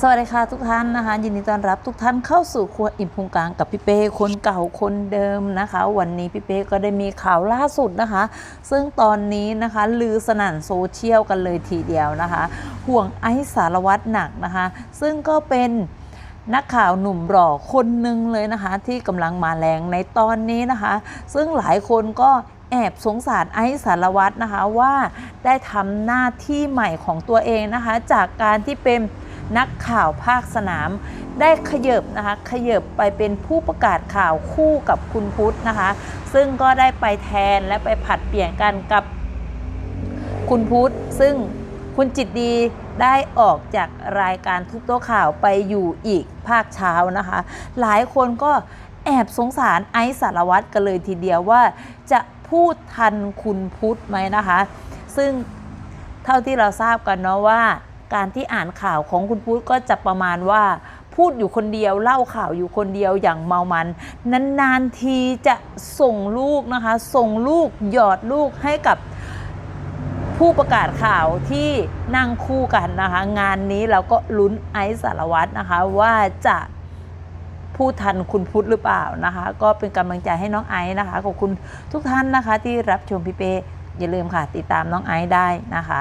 สวัสดีค่ะทุกท่านนะคะ ยินดีต้อนรับทุกท่านเข้าสู่ครัวอิ่มพุงกลางกับพี่เป้คนเก่าคนเดิมนะคะ วันนี้พี่เป้ก็ได้มีข่าวล่าสุดนะคะ ซึ่งตอนนี้นะคะลือสนั่นโซเชียลกันเลยทีเดียวนะคะ ห่วงไอซ์สารวัตรหนักนะคะ ซึ่งก็เป็นนักข่าวหนุ่มหล่อคนหนึ่งเลยนะคะ ที่กำลังมาแรงในตอนนี้นะคะ ซึ่งหลายคนก็แอบสงสารไอซ์สารวัตรนะคะว่าได้ทำหน้าที่ใหม่ของตัวเองนะคะ จากการที่เป็น นักข่าวภาคสนาม ได้ขยบนะคะขยบไปเป็นผู้ประกาศข่าวคู่กับคุณพุทธนะคะ ซึ่งก็ได้ไปแทนและไปผัดเปลี่ยนกันกับคุณพุทธ ซึ่งคุณจิตดีได้ออกจากรายการทุกโต๊ะข่าวไปอยู่อีกภาคเช้านะคะ หลายคนก็แอบสงสารไอซ์สารวัตรกันเลยทีเดียวว่าจะพูดทันคุณพุทธไหมนะคะ ซึ่งเท่าที่เราทราบกันเนาะว่า การที่อ่านข่าวของคุณพุทธก็จะประมาณว่า พูดอยู่คนเดียวเล่าข่าวอยู่คนเดียวอย่างเมามัน นานๆทีจะส่งลูกนะคะ ส่งลูกหยอดลูกให้กับผู้ประกาศข่าวที่นั่งคู่กันนะคะ งานนี้เราก็ลุ้นไอซ์สารวัตรนะคะว่าจะพูดทันคุณพุทธหรือเปล่านะคะ ก็เป็นกำลังใจให้น้องไอซ์นะคะขอบคุณทุกท่านนะคะที่รับชมพี่เป้อย่าลืมค่ะ ติดตามน้องไอซ์ได้นะคะ